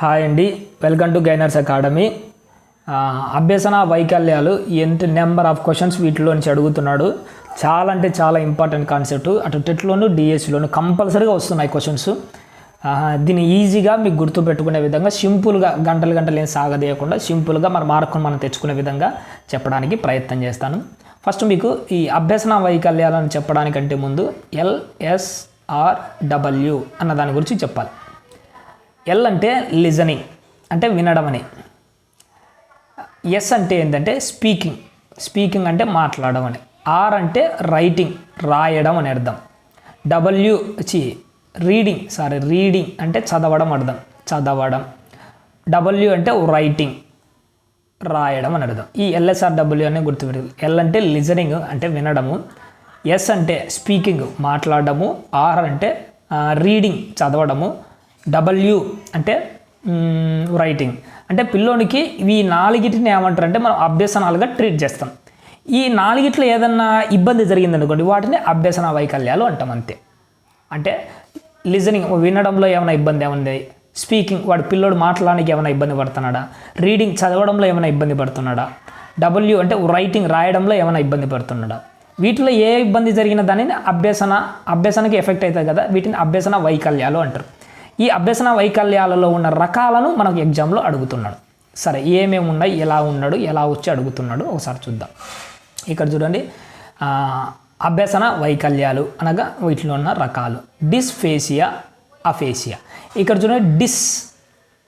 Hi అండి. Welcome to gainers academy అభ్యసన వైకల్యాలు ఎంత నెంబర్ ఆఫ్ క్వశ్చన్స్ వీటిలో నుంచి అడుగుతున్నాడు. చాలా అంటే చాలా ఇంపార్టెంట్ కాన్సెప్ట్ అటు టెట్లోను డిఎస్సిలోను కంపల్సరీగా వస్తున్నాయి క్వశ్చన్స్ దీన్ని ఈజీగా మీకు గుర్తుపెట్టుకునే విధంగా సింపుల్గా గంటలు గంటలు ఏం సాగదీయకుండా సింపుల్గా మన మార్కును మనం తెచ్చుకునే విధంగా చెప్పడానికి ప్రయత్నం చేస్తాను. ఫస్ట్ మీకు ఈ అభ్యసన వైకల్యాలను చెప్పడానికంటే ముందు ఎల్ఎస్ఆర్డబ్ల్యూ అన్న దాని గురించి చెప్పాలి. ఎల్ అంటే లిజనింగ్ అంటే వినడం అని ఎస్ అంటే ఏంటంటే స్పీకింగ్ స్పీకింగ్ అంటే మాట్లాడడం అని ఆర్ అంటే రైటింగ్ రాయడం అని అర్థం. డబ్ల్యూ చి రీడింగ్ సారీ రీడింగ్ అంటే చదవడం అర్థం. చదవడం. డబ్ల్యూ అంటే రైటింగ్ రాయడం అని అర్థం. ఈ ఎల్ఎస్ఆర్ డబ్ల్యూ అనే గుర్తుపెట్టు ఎల్ అంటే లిజనింగ్ అంటే వినడము. ఎస్ అంటే స్పీకింగ్ మాట్లాడడము. ఆర్ అంటే రీడింగ్ చదవడము. డబ్ల్యూ అంటే రైటింగ్ అంటే పిల్లోనికి ఈ నాలుగిటిని ఏమంటారు అంటే మనం అభ్యసనాలుగా ట్రీట్ చేస్తాం. ఈ నాలుగిట్లో ఏదన్నా ఇబ్బంది జరిగిందనుకోండి వాటిని అభ్యసన వైకల్యాలు అంటాం అంతే. అంటే లిజనింగ్ వినడంలో ఏమైనా ఇబ్బంది ఏముంది? స్పీకింగ్ వాడు పిల్లోడు మాట్లాడడానికి ఏమైనా ఇబ్బంది పడుతున్నాడా? రీడింగ్ చదవడంలో ఏమైనా ఇబ్బంది పడుతున్నాడా? డబ్ల్యూ అంటే రైటింగ్ రాయడంలో ఏమైనా ఇబ్బంది పడుతున్నాడా? వీటిలో ఏ ఇబ్బంది జరిగిన దానిని అభ్యసన అభ్యసనకి ఎఫెక్ట్ అవుతుంది కదా వీటిని అభ్యసన వైకల్యాలు అంటారు. ఈ అభ్యసన వైకల్యాలలో ఉన్న రకాలను మనకు ఎగ్జామ్లో అడుగుతున్నాడు. సరే ఏమేమి ఉన్నాయి ఎలా ఉన్నాడు ఎలా వచ్చి అడుగుతున్నాడు ఒకసారి చూద్దాం. ఇక్కడ చూడండి అభ్యసన వైకల్యాలు అనగా వీటిలో ఉన్న రకాలు. Dysphasia aphasia. ఇక్కడ చూడండి డిస్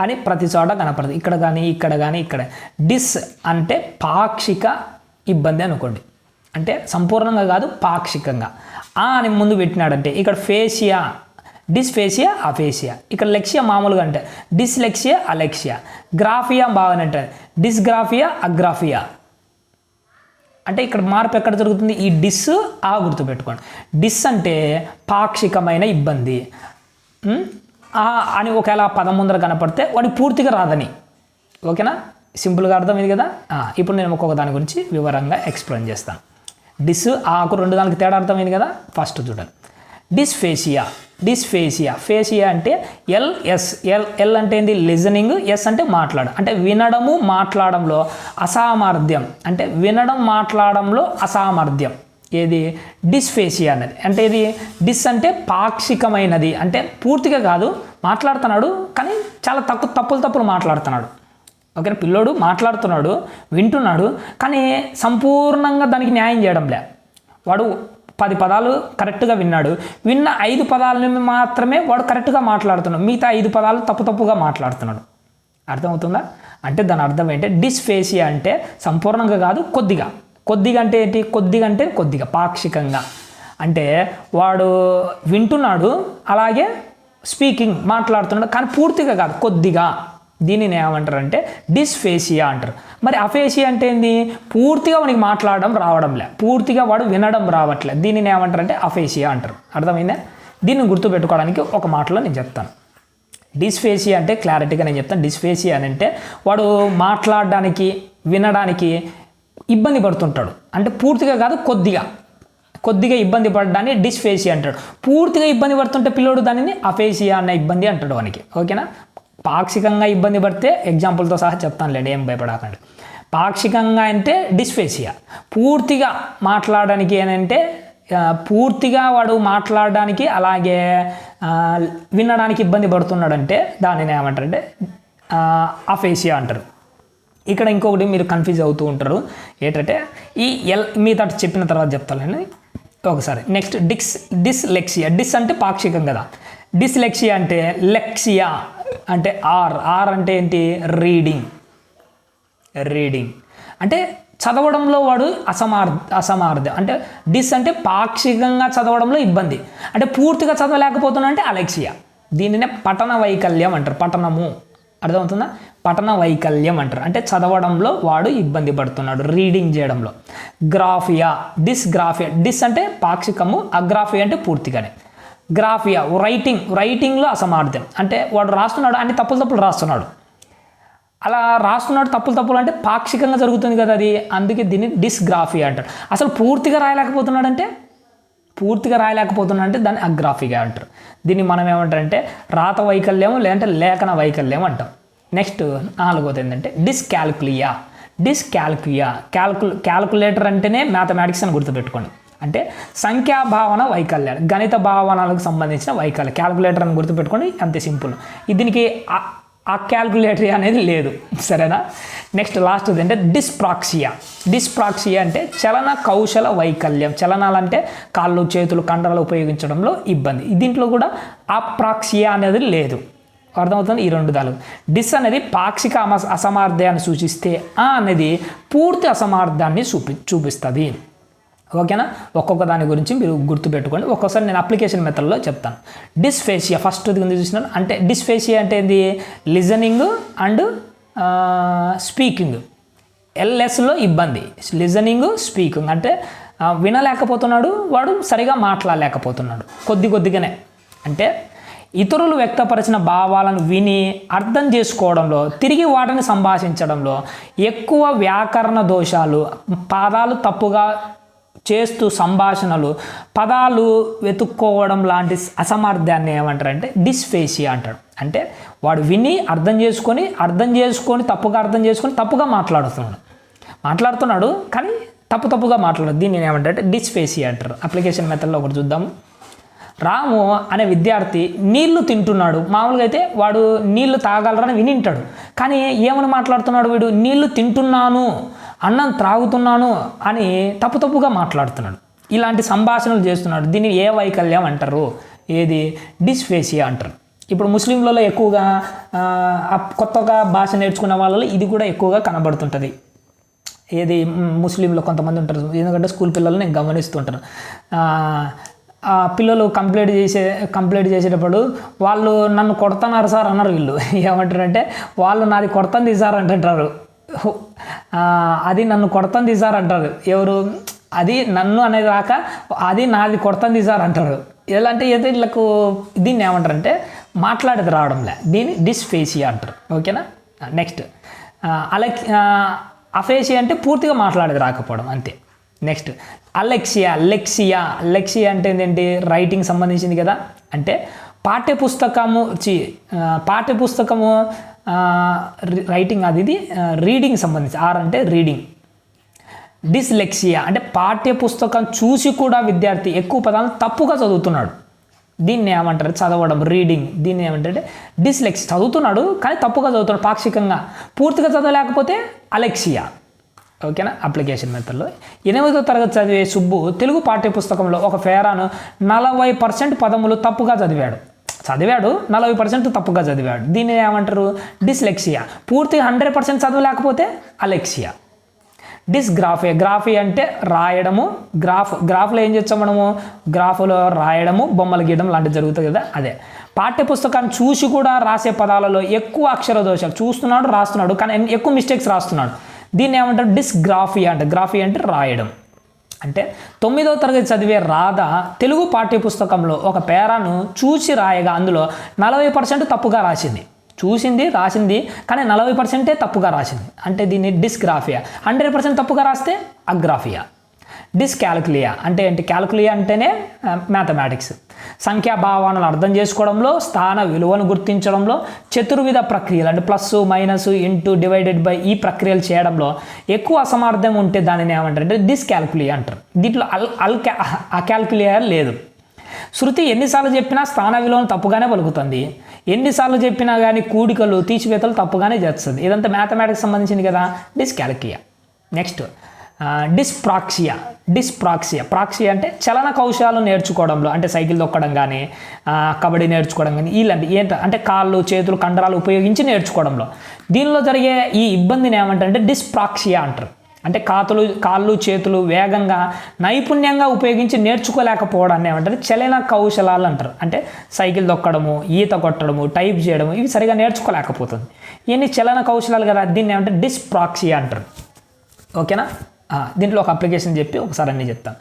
అని ప్రతి చోట కనపడుతుంది ఇక్కడ కానీ ఇక్కడ కానీ ఇక్కడ. డిస్ అంటే పాక్షిక ఇబ్బంది అనుకోండి. అంటే సంపూర్ణంగా కాదు పాక్షికంగా. ఆ అని ముందు పెట్టినాడంటే ఇక్కడ ఫేసియా డిస్ఫేసియా అఫేసియా ఇక్కడ లెక్సియా మామూలుగా అంటే డిస్లెక్సియా అలెక్సియా గ్రాఫియా బాగానంటే డిస్గ్రాఫియా అగ్రాఫియా అంటే ఇక్కడ మార్పు ఎక్కడ జరుగుతుంది? ఈ డిస్ ఆ గుర్తుపెట్టుకోండి. డిస్ అంటే పాక్షికమైన ఇబ్బంది. ఆ అని ఒకవేళ పదం ముందర కనపడితే వాడికి పూర్తిగా రాదని. ఓకేనా? సింపుల్గా అర్థమైంది కదా? ఇప్పుడు నేను ఒక్కొక్క దాని గురించి వివరంగా ఎక్స్ప్లెయిన్ చేస్తాను. డిస్ ఆకు రెండు దానికి తేడా అర్థమైంది కదా? ఫస్ట్ చూడండి డిస్ఫేసియా. డిస్ఫేసియా. ఫేసియా అంటే ఎల్ ఎస్. ఎల్ ఎల్ అంటే ఏంది? లిజనింగ్. ఎస్ అంటే మాట్లాడడం అంటే వినడము మాట్లాడంలో అసామర్థ్యం. అంటే వినడం మాట్లాడంలో అసామర్థ్యం. ఏది? డిస్ఫేసియా అనేది అంటే ఇది డిస్ అంటే పాక్షికమైనది. అంటే పూర్తిగా కాదు మాట్లాడుతున్నాడు కానీ చాలా తక్కువ తప్పులు తప్పులు మాట్లాడుతున్నాడు. ఒకరి పిల్లోడు మాట్లాడుతున్నాడు వింటున్నాడు కానీ సంపూర్ణంగా దానికి న్యాయం చేయడం లే వాడు పది పదాలు కరెక్ట్గా విన్నాడు. విన్న ఐదు పదాలను మాత్రమే వాడు కరెక్ట్గా మాట్లాడుతున్నాడు. మిగతా ఐదు పదాలు తప్పు తప్పుగా మాట్లాడుతున్నాడు. అర్థమవుతుందా? అంటే దాని అర్థం ఏంటంటే డిస్ఫేసియా అంటే సంపూర్ణంగా కాదు కొద్దిగా. కొద్దిగా అంటే ఏంటి? కొద్దిగా అంటే కొద్దిగా పాక్షికంగా. అంటే వాడు వింటున్నాడు అలాగే స్పీకింగ్ మాట్లాడుతున్నాడు కానీ పూర్తిగా కాదు కొద్దిగా. దీనిని ఏమంటారంటే డిస్ఫేసియా అంటారు. మరి అఫేసియా అంటే ఏంది? పూర్తిగా వానికి మాట్లాడడం రావడంలే పూర్తిగా వాడు వినడం రావట్లే. దీనిని ఏమంటారంటే అఫేసియా అంటారు. అర్థమైందా? దీన్ని గుర్తుపెట్టుకోవడానికి ఒక మాటలో నేను చెప్తాను. డిస్ఫేసియా అంటే క్లారిటీగా నేను చెప్తాను. డిస్ఫేసియా అని అంటే వాడు మాట్లాడడానికి వినడానికి ఇబ్బంది పడుతుంటాడు. అంటే పూర్తిగా కాదు కొద్దిగా. కొద్దిగా ఇబ్బంది పడడాన్ని డిస్ఫేసియా అంటాడు. పూర్తిగా ఇబ్బంది పడుతుంటే పిల్లోడు దానిని అఫేసియా అన్న ఇబ్బంది అంటాడు వానికి. ఓకేనా? పాక్షికంగా ఇబ్బంది పడితే ఎగ్జాంపుల్తో సహా చెప్తానులేండి ఏం భయపడకండి. పాక్షికంగా అంటే డిస్ఫేసియా పూర్తిగా మాట్లాడడానికి ఏంటంటే పూర్తిగా వాడు మాట్లాడడానికి అలాగే వినడానికి ఇబ్బంది పడుతున్నాడంటే దానిని ఏమంటారంటే అఫేసియా అంటారు. ఇక్కడ ఇంకొకటి మీరు కన్ఫ్యూజ్ అవుతూ ఉంటారు ఏంటంటే ఈ ఎల్ మీతో చెప్పిన తర్వాత చెప్తాను ఒకసారి నెక్స్ట్ డిక్స్ డిస్లెక్సియా. డిస్ అంటే పాక్షికం కదా. డిస్లెక్సియా అంటే లెక్సియా. అంటే ఆర్ ఆర్ అంటే ఏంటి? రీడింగ్. రీడింగ్. అంటే చదవడంలో వాడు అసమార్ అసమార్థం అంటే డిస్ అంటే పాక్షికంగా చదవడంలో ఇబ్బంది. అంటే పూర్తిగా చదవలేకపోతున్నా అంటే అలెక్సియా. దీనినే పఠన వైకల్యం అంటారు. పఠనము. అర్థమవుతుందా? పఠన వైకల్యం అంటారు. అంటే చదవడంలో వాడు ఇబ్బంది పడుతున్నాడు. రీడింగ్ చేయడంలో. గ్రాఫియా. డిస్ గ్రాఫియా. డిస్ అంటే పాక్షికము. అగ్రాఫియా అంటే పూర్తిగానే. గ్రాఫియా రైటింగ్ రైటింగ్లో అసమార్థం అంటే వాడు రాస్తున్నాడు అన్ని తప్పులు తప్పులు రాస్తున్నాడు. అలా రాస్తున్నాడు తప్పులు తప్పులు అంటే పాక్షికంగా జరుగుతుంది కదా అది. అందుకే దీన్ని డిస్గ్రాఫియా అంటారు. అసలు పూర్తిగా రాయలేకపోతున్నాడంటే? పూర్తిగా రాయలేకపోతున్నా అంటే దాన్ని అగ్రాఫిగా అంటారు. దీన్ని మనం ఏమంటారంటే రాత వైకల్యం లేదంటే లేఖన వైకల్యం అంటాం. నెక్స్ట్ నాలుగోది ఏంటంటే డిస్కాల్కులియా డిస్కాల్కులియా క్యాల్కు క్యాల్కులేటర్ అంటేనే మ్యాథమెటిక్స్ అని గుర్తుపెట్టుకోండి. అంటే సంఖ్యా భావన వైకల్యాలు గణిత భావనలకు సంబంధించిన వైకల్యం క్యాల్కులేటర్ అని గుర్తుపెట్టుకోండి అంతే సింపుల్. ఇది దీనికి ఆ- క్యాల్కులేటరీ అనేది లేదు. సరేనా? నెక్స్ట్ లాస్ట్ అంటే డిస్ప్రాక్సియా డిస్ప్రాక్సియా అంటే చలన కౌశల వైకల్యం. చలనాలు అంటే కాళ్ళు చేతులు కండరాలు ఉపయోగించడంలో ఇబ్బంది. దీంట్లో కూడా అప్రాక్సియా అనేది లేదు. అర్థమవుతుంది? ఈ రెండు దాలు. డిస్ అనేది పాక్షిక అమ అసమార్థాన్ని సూచిస్తే ఆ అనేది పూర్తి అసమార్థాన్ని చూపి చూపిస్తుంది. ఓకేనా? ఒక్కొక్క దాని గురించి మీరు గుర్తుపెట్టుకోండి. ఒక్కొక్కసారి నేను అప్లికేషన్ మెథడ్లో చెప్తాను. డిస్ఫేషియా ఫస్ట్ కింద చూసినాను అంటే డిస్ఫేషియా అంటే ఏంది? Listening and speaking. ఎల్ఎస్లో ఇబ్బంది. Listening speaking. అంటే వినలేకపోతున్నాడు వాడు సరిగా మాట్లాడలేకపోతున్నాడు. కొద్ది కొద్దిగానే. అంటే ఇతరులు వ్యక్తపరిచిన భావాలను విని అర్థం చేసుకోవడంలో తిరిగి వాటిని సంభాషించడంలో ఎక్కువ వ్యాకరణ దోషాలు పాదాలు తప్పుగా చేస్తూ సంభాషణలు పదాలు వెతుక్కోవడం లాంటి అసమర్థాన్ని ఏమంటారంటే డిస్ఫేసియా అంటాడు అంటే వాడు విని అర్థం చేసుకొని అర్థం చేసుకొని తప్పుగా అర్థం చేసుకొని తప్పుగా మాట్లాడుతున్నాడు. మాట్లాడుతున్నాడు కానీ తప్పు తప్పుగా మాట్లాడదు దీన్ని ఏమంటారంటే డిస్ఫేసియా అంటారు. అప్లికేషన్ మెథడ్లో ఒకటి చూద్దాం. రాము అనే విద్యార్థి నీళ్ళు తింటున్నాడు. మామూలుగా అయితే వాడు నీళ్ళు తాగలరని వినింటాడు. కానీ ఏమని మాట్లాడుతున్నాడు వీడు? నీళ్ళు తింటున్నాను. అన్నం త్రాగుతున్నాను అని తప్పు తప్పుగా మాట్లాడుతున్నాడు. ఇలాంటి సంభాషణలు చేస్తున్నాడు. దీన్ని ఏ వైకల్యం అంటారు? ఏది? డిస్ఫేసియా అంటారు. ఇప్పుడు ముస్లింలలో ఎక్కువగా కొత్తగా భాష నేర్చుకున్న వాళ్ళలో ఇది కూడా ఎక్కువగా కనబడుతుంటుంది. ఏది? ముస్లింలు కొంతమంది ఉంటారు. ఎందుకంటే స్కూల్ పిల్లలు నేను గమనిస్తుంటాను. ఆ, పిల్లలు కంప్లీట్ చేసే కంప్లీట్ చేసేటప్పుడు వాళ్ళు నన్ను కొడుతున్నారు సార్ అన్నారు వీళ్ళు. ఏమంటారంటే వాళ్ళు నాది కొడతంది సార్ అంటుంటారు. అది నన్ను కొడతంది సార్ అంటారు. ఎవరు? అది నన్ను అనేది రాక అది నాది కొడతంది సార్ అంటారు. ఎలా అంటే ఏదో వీళ్ళకు దీన్ని ఏమంటారంటే మాట్లాడేది రావడంలే. దీన్ని డిస్ఫేసియా అంటారు. ఓకేనా? నెక్స్ట్. అలెక్ అఫేసియా అంటే పూర్తిగా మాట్లాడేది రాకపోవడం. అంతే. నెక్స్ట్. అలెక్సియా లెక్సియా. లెక్సియా అంటే ఏంటి రైటింగ్ సంబంధించింది కదా. అంటే పాఠ్యపుస్తకము చి పాఠ్యపుస్తకము రైటింగ్ అది ఇది రీడింగ్ సంబంధించి ఆర్ అంటే రీడింగ్ డిస్లెక్సియా అంటే పాఠ్యపుస్తకం చూసి కూడా విద్యార్థి ఎక్కువ పదాలను తప్పుగా చదువుతున్నాడు. దీన్ని ఏమంటారు? చదవడం రీడింగ్ దీన్ని ఏమంటారంటే డిస్లెక్స్ చదువుతున్నాడు కానీ తప్పుగా చదువుతున్నాడు పాక్షికంగా. పూర్తిగా చదవలేకపోతే అలెక్సియా ఓకేనా అప్లికేషన్ మెథడ్లో ఎనిమిదో తరగతి చదివే సుబ్బు తెలుగు పాఠ్యపుస్తకంలో ఒక ఫేరాను నలభై పర్సెంట్ పదములు తప్పుగా చదివాడు. చదివాడు నలభై పర్సెంట్ తప్పుగా చదివాడు. దీన్ని ఏమంటారు? డిస్లెక్సియా. పూర్తిగా హండ్రెడ్ పర్సెంట్ చదవలేకపోతే అలెక్సియా. డిస్గ్రాఫీ. గ్రాఫీ అంటే రాయడము గ్రాఫ్ గ్రాఫ్లో ఏం చేస్తాం మనము? గ్రాఫ్లో రాయడము బొమ్మలు గీయడం లాంటివి జరుగుతుంది కదా అదే. పాఠ్యపుస్తకాన్ని చూసి కూడా రాసే పదాలలో ఎక్కువ అక్షర దోషాలు. చూస్తున్నాడు రాస్తున్నాడు కానీ ఎక్కువ మిస్టేక్స్ రాస్తున్నాడు. దీన్ని ఏమంటారు? డిస్గ్రాఫీ అంటే గ్రాఫీ అంటే రాయడం. అంటే తొమ్మిదో తరగతి చదివే రాధ తెలుగు పాఠ్యపుస్తకంలో ఒక పేరాను చూసి రాయగా అందులో నలభై పర్సెంట్ తప్పుగా రాసింది. చూసింది రాసింది కానీ నలభై పర్సెంటే తప్పుగా రాసింది. అంటే దీన్ని డిస్గ్రాఫియా. హండ్రెడ్ పర్సెంట్ తప్పుగా రాస్తే అగ్రాఫియా. డిస్కాల్కులియా అంటే ఏంటి? క్యాలిక్యులియా అంటేనే మ్యాథమెటిక్స్ సంఖ్యా భావాలను అర్థం చేసుకోవడంలో స్థాన విలువను గుర్తించడంలో చతుర్విధ ప్రక్రియలు అంటే plus minus into divided by ఈ ప్రక్రియలు చేయడంలో ఎక్కువ అసమర్థం ఉంటే దానిని ఏమంటారంటే డిస్కాల్కులియా అంటారు. దీంట్లో అల్ అల్ అకాల్కులియా లేదు. శృతి ఎన్నిసార్లు చెప్పినా స్థాన విలువను తప్పుగానే పలుకుతుంది. ఎన్నిసార్లు చెప్పినా కానీ కూడికలు తీసివేతలు తప్పుగానే చేస్తుంది. ఇదంతా మ్యాథమెటిక్స్ సంబంధించింది కదా? డిస్కాల్కియా నెక్స్ట్ డిస్ప్రాక్సియా డిస్ప్రాక్సియా ప్రాక్సియా అంటే చలన కౌశాలు నేర్చుకోవడంలో అంటే సైకిల్ తొక్కడం కానీ కబడ్డీ నేర్చుకోవడం కానీ ఇలాంటి ఏంట అంటే కాళ్ళు చేతులు కండరాలు ఉపయోగించి నేర్చుకోవడంలో. దీనిలో జరిగే ఈ ఇబ్బందిని ఏమంటారంటే డిస్ప్రాక్సియా అంటారు. అంటే కాతులు కాళ్ళు చేతులు వేగంగా నైపుణ్యంగా ఉపయోగించి నేర్చుకోలేకపోవడాన్ని ఏమంటారు? చలన కౌశలాలు అంటారు. అంటే సైకిల్ తొక్కడము ఈత కొట్టడము టైప్ చేయడము ఇవి సరిగా నేర్చుకోలేకపోతుంది. ఇవన్నీ చలన కౌశలాలు కదా దీన్ని ఏమంటే డిస్ప్రాక్సియా అంటారు. ఓకేనా? దీంట్లో ఒక అప్లికేషన్ చెప్పి ఒకసారి అన్నీ చెప్తాను.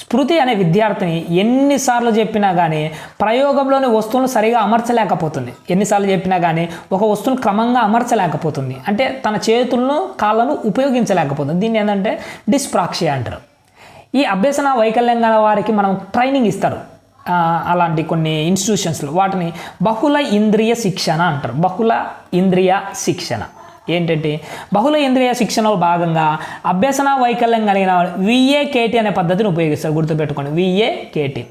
స్మృతి అనే విద్యార్థిని ఎన్నిసార్లు చెప్పినా కానీ ప్రయోగంలోని వస్తువులను సరిగా అమర్చలేకపోతుంది. ఎన్నిసార్లు చెప్పినా కానీ ఒక వస్తువును క్రమంగా అమర్చలేకపోతుంది. అంటే తన చేతులను కాళ్ళను ఉపయోగించలేకపోతుంది. దీన్ని ఏంటంటే డిస్ప్రాక్షియా అంటారు. ఈ అభ్యసన వైకల్యం గల వారికి మనం ట్రైనింగ్ ఇస్తారు. అలాంటి కొన్ని ఇన్స్టిట్యూషన్స్లో వాటిని బహుళ ఇంద్రియ శిక్షణ అంటారు. బహుళ ఇంద్రియ శిక్షణ. ఏంటంటే బహుళ ఇంద్రియ శిక్షణలో భాగంగా అభ్యసన వైకల్యం కలిగిన విఏకేటి అనే పద్ధతిని ఉపయోగిస్తారు. గుర్తుపెట్టుకోండి. విఏకేటి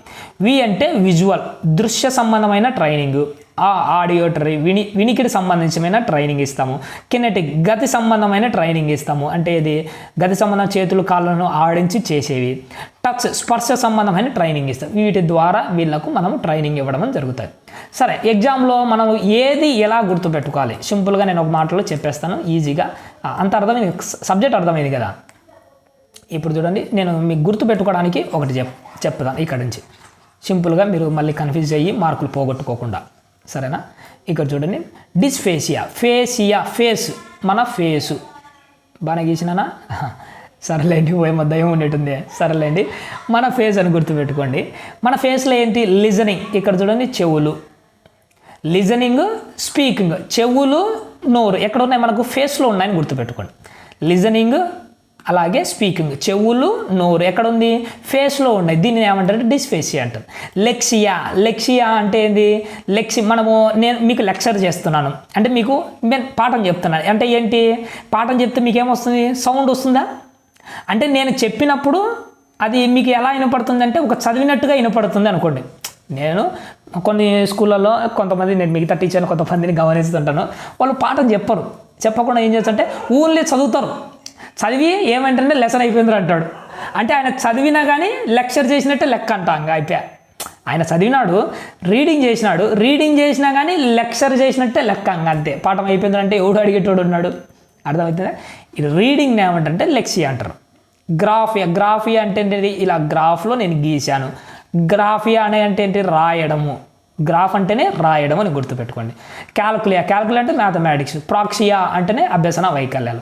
వి అంటే విజువల్ దృశ్య సంబంధమైన ట్రైనింగ్ ఆ ఆడియోటరీ విని వినికిడి సంబంధించిన ట్రైనింగ్ ఇస్తాము. కినెటిక్ గతి సంబంధమైన ట్రైనింగ్ ఇస్తాము. అంటే ఇది గతి సంబంధం చేతులు కాళ్ళను ఆడించి చేసేవి. టచ్ స్పర్శ సంబంధమైన ట్రైనింగ్ ఇస్తాం. వీటి ద్వారా వీళ్ళకు మనం ట్రైనింగ్ ఇవ్వడం జరుగుతుంది సరే ఎగ్జామ్లో మనం ఏది ఎలా గుర్తుపెట్టుకోవాలి? సింపుల్గా నేను ఒక మాటలో చెప్పేస్తాను. ఈజీగా. అంత అర్థమైంది. సబ్జెక్ట్ అర్థమైంది కదా? ఇప్పుడు చూడండి నేను మీకు గుర్తు పెట్టుకోవడానికి ఒకటి చెప్ చెప్తాను ఇక్కడ నుంచి. సింపుల్గా మీరు మళ్ళీ కన్ఫ్యూజ్ అయ్యి మార్కులు పోగొట్టుకోకుండా. సరేనా? ఇక్కడ చూడండి. డిస్ఫేసియా. ఫేసియా. ఫేస్. మన ఫేసు. బాగా గీసినానా? సరేలేండి ఓ దయ్యం ఉండేటుంది సరేలేండి. మన ఫేస్ అని గుర్తుపెట్టుకోండి. మన ఫేస్లో ఏంటి? లిజనింగ్. ఇక్కడ చూడండి చెవులు. Listening speaking. చెవులు నోరు. ఎక్కడ ఉన్నాయి మనకు ఫేస్లో ఉన్నాయని గుర్తుపెట్టుకోండి. లిజనింగ్ అలాగే స్పీకింగ్ చెవులు నోరు ఎక్కడ ఉంది ఫేస్లో ఉన్నాయి. దీన్ని ఏమంటారు డిస్ఫేసియా అంటారు. లెక్సియా లెక్సియా అంటే ఏంది? లెక్సి మనము నేను మీకు లెక్చర్ చేస్తున్నాను. అంటే మీకు నేను పాఠం చెప్తున్నాను. అంటే ఏంటి? పాఠం చెప్తే మీకు ఏమొస్తుంది సౌండ్ వస్తుందా? అంటే నేను చెప్పినప్పుడు అది మీకు ఎలా వినపడుతుంది అంటే ఒక చదివినట్టుగా వినపడుతుంది అనుకోండి. నేను కొన్ని స్కూళ్ళల్లో కొంతమంది నేను మిగతా టీచర్ని కొంతమందిని గమనిస్తుంటాను. వాళ్ళు పాఠం చెప్పరు. చెప్పకుండా ఏం చేస్తారంటే ఊళ్ళో చదువుతారు. చదివి ఏమంటే లెసన్ అయిపోయింది అంటాడు. అంటే ఆయన చదివినా కానీ లెక్చర్ చేసినట్టే లెక్క అంట అయిపోయా ఆయన చదివినాడు రీడింగ్ చేసినాడు రీడింగ్ చేసినా కానీ లెక్చర్ చేసినట్టే లెక్క అంతే. పాఠం అయిపోయింది అంటే ఎవడు అడిగేటోడు ఉన్నాడు? అర్థమవుతుందా? ఇది రీడింగ్ ఏమంటారంటే లెక్సీ అంటారు. గ్రాఫియా గ్రాఫియా అంటే ఏంటి ఇలా గ్రాఫ్లో నేను గీశాను. గ్రాఫియా అనే అంటే ఏంటి? రాయడము. గ్రాఫ్ అంటేనే రాయడం అని గుర్తుపెట్టుకోండి. క్యాల్కులియా క్యాల్కులియా అంటే మ్యాథమెటిక్స్ ప్రాక్సియా అంటేనే అభ్యసన వైకల్యాలు.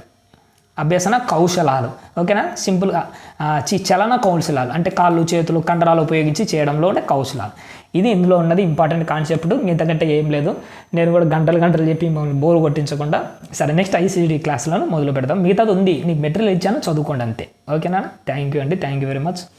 అభ్యసన కౌశలాలు. ఓకేనా? సింపుల్గా చి- చలన కౌశలాలు. అంటే కాళ్ళు చేతులు కండరాలు ఉపయోగించి చేయడంలో ఉండే కౌశలాలు. ఇది ఇందులో ఉన్నది ఇంపార్టెంట్ కాన్సెప్ట్. ఇంతకంటే ఏం లేదు. నేను కూడా గంటలు గంటలు చెప్పి మిమ్మల్ని బోర్ కొట్టించకుండా సరే నెక్స్ట్ ఐసీడీ క్లాస్లను మొదలు పెడదాం. మిగతాది ఉంది. నీకు మెటీరియల్ ఇచ్చాను చదువుకోండి అంతే. ఓకేనా? థ్యాంక్ యూ అండి. Thank you very much.